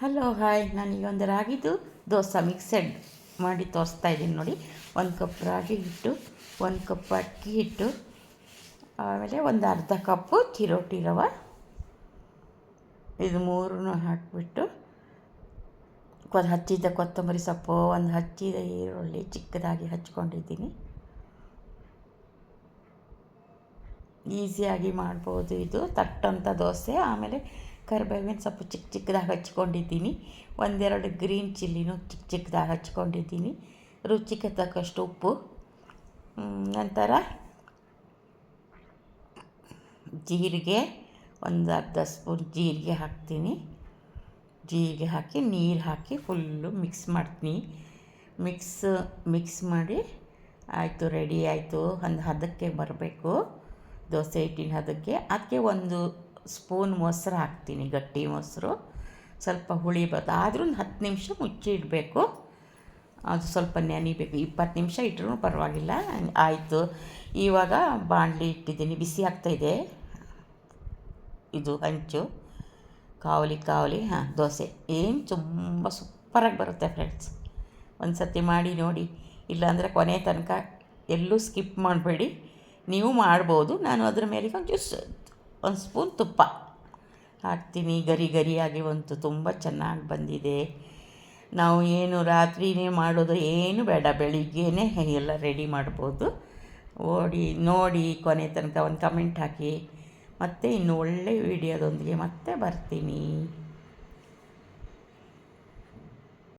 Hello hi ನಾನೀಗ ಒಂದು ರಾಗಿದು dosa mixed ಮಾಡಿ ತೋರಿಸ್ತಾ ಇದ್ದೀನಿ ನೋಡಿ. ಒಂದು ಕಪ್ ರಾಗಿ ಹಿಟ್ಟು, ಒಂದು ಕಪ್ ಅಕ್ಕಿ ಹಿಟ್ಟು, ಆಮೇಲೆ ಒಂದು ಅರ್ಧ ಕಪ್ಪು ಚಿರೋಟಿ ರವೆ. ಇದು ಮೂರನ್ನು ಹಾಕಿಬಿಟ್ಟು ಒಂದು ಹಚ್ಚಿದ ಕೊತ್ತಂಬರಿ ಸೊಪ್ಪು, ಒಂದು ಹಚ್ಚಿದ ಈರುಳ್ಳಿ ಚಿಕ್ಕದಾಗಿ ಹಚ್ಕೊಂಡಿದ್ದೀನಿ. ಈಸಿಯಾಗಿ ಮಾಡ್ಬೋದು ಇದು. ತಟ್ಟಂಥ ದೋಸೆ. ಆಮೇಲೆ ಕರಿಬೇವಿನ ಸೊಪ್ಪು ಚಿಕ್ಕ ಚಿಕ್ಕದಾಗಿ ಹಚ್ಕೊಂಡಿದ್ದೀನಿ. ಒಂದೆರಡು ಗ್ರೀನ್ ಚಿಲ್ಲಿನೂ ಚಿಕ್ಕ ಚಿಕ್ಕದಾಗಿ ಹಚ್ಕೊಂಡಿದ್ದೀನಿ. ರುಚಿಗೆ ತಕ್ಕಷ್ಟು ಉಪ್ಪು. ನಂತರ ಜೀರಿಗೆ, ಒಂದು ಅರ್ಧ ಸ್ಪೂನ್ ಜೀರಿಗೆ ಹಾಕ್ತೀನಿ. ಜೀರಿಗೆ ಹಾಕಿ, ನೀರು ಹಾಕಿ ಫುಲ್ಲು ಮಿಕ್ಸ್ ಮಾಡ್ತೀನಿ. ಮಿಕ್ಸ್ ಮಿಕ್ಸ್ ಮಾಡಿ ಆಯಿತು ರೆಡಿ ಆಯಿತು. ಒಂದು ಹದಕ್ಕೆ ಬರಬೇಕು. ದೋಸೆ ಹಿಟ್ಟಿನ ಹದಕ್ಕೆ. ಅದಕ್ಕೆ ಒಂದು ಸ್ಪೂನ್ ಮೊಸರು ಹಾಕ್ತೀನಿ, ಗಟ್ಟಿ ಮೊಸರು. ಸ್ವಲ್ಪ ಹುಳಿ ಬರ್ತದೆ ಆದರೂ ಒಂದು ಹತ್ತು ನಿಮಿಷ ಮುಚ್ಚಿ ಇಡಬೇಕು. ಅದು ಸ್ವಲ್ಪ ನೆನಿಬೇಕು. ಇಪ್ಪತ್ತು ನಿಮಿಷ ಇಟ್ಟರೂ ಪರವಾಗಿಲ್ಲ. ಆಯಿತು. ಇವಾಗ ಬಾಣಲಿ ಇಟ್ಟಿದ್ದೀನಿ. ಬಿಸಿ ಆಗ್ತಾಯಿದೆ ಇದು. ಹಂಚು ಕಾವಲಿ ಕಾವಲಿ. ಹಾಂ, ದೋಸೆ. ಏನು ತುಂಬ ಸೂಪರಾಗಿ ಬರುತ್ತೆ ಫ್ರೆಂಡ್ಸ್. ಒಂದು ಸರ್ತಿ ಮಾಡಿ ನೋಡಿ. ಇಲ್ಲಾಂದರೆ ಕೊನೆ ತನಕ ಎಲ್ಲೂ ಸ್ಕಿಪ್ ಮಾಡಬೇಡಿ. ನೀವು ಮಾಡ್ಬೋದು. ನಾನು ಅದರ ಮೇಲೆ ಜ್ಯೂಸ್ ಒಂದು ಸ್ಪೂನ್ ತುಪ್ಪ ಹಾಕ್ತೀನಿ. ಗರಿ ಗರಿಯಾಗಿ ಬಂತು. ತುಂಬ ಚೆನ್ನಾಗಿ ಬಂದಿದೆ. ನಾವು ಏನು ರಾತ್ರಿನೇ ಮಾಡೋದು ಏನು ಬೇಡ. ಬೆಳಿಗ್ಗೆನೇ ಎಲ್ಲ ರೆಡಿ ಮಾಡ್ಬೋದು. ಓಡಿ, ನೋಡಿ ಕೊನೆ ತನಕ ಒಂದು ಕಮೆಂಟ್ ಹಾಕಿ. ಮತ್ತೆ ಇನ್ನು ಒಳ್ಳೆಯ ವಿಡಿಯೋದೊಂದಿಗೆ ಮತ್ತೆ ಬರ್ತೀನಿ.